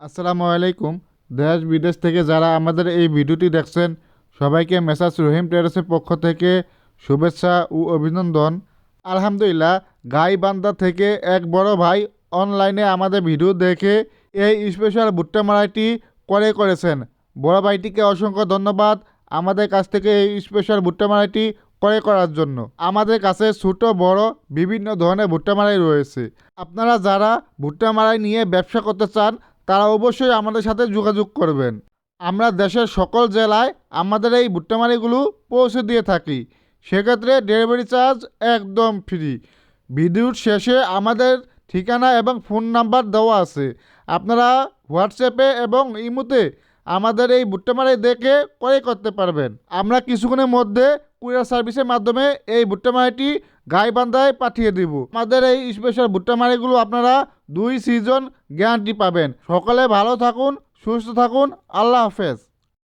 আসসালামু আলাইকুম। দেশ বিদেশ থেকে যারা আমাদের এই ভিডিওটি দেখছেন, সবাইকে মেসাজ রহিম টেরেসের পক্ষ থেকে শুভেচ্ছা ও অভিনন্দন। আলহামদুলিল্লাহ, গাইবান্ধা থেকে এক বড় ভাই অনলাইনে আমাদের ভিডিও দেখে এই স্পেশাল ভুট্টা মারাইটি করে করেছেন। বড় ভাইটিকে অসংখ্য ধন্যবাদ আমাদের কাছ থেকে এই স্পেশাল ভুট্টা মারাইটি ক্রয় করার জন্য। আমাদের কাছে ছোট, বড়, বিভিন্ন ধরনের ভুট্টা মারাই রয়েছে। আপনারা যারা ভুট্টা মারাই নিয়ে ব্যবসা করতে চান তারা অবশ্যই আমাদের সাথে যোগাযোগ করবেন। আমরা দেশের সকল জেলায় আমাদের এই ভুট্টা মারাইগুলো পৌঁছে দিয়ে থাকি। সেক্ষেত্রে ডেলিভারি চার্জ একদম ফ্রি। ভিডিওর শেষে আমাদের ঠিকানা এবং ফোন নাম্বার দেওয়া আছে। আপনারা হোয়াটসঅ্যাপে এবং ইমোতে আমাদের এই ভুট্টা মারাই দেখে ক্রয় করতে পারবেন। আমরা কিছুক্ষণের মধ্যে কুরিয়ার সার্ভিসের মাধ্যমে এই ভুট্টা মারাইটি গাইবান্ধায় পাঠিয়ে দিব। আমাদের এই স্পেশাল ভুট্টা মারিগুলো আপনারা দুই সিজন গ্যারান্টি পাবেন। সকলে ভালো থাকুন, সুস্থ থাকুন, আল্লাহ হাফেজ।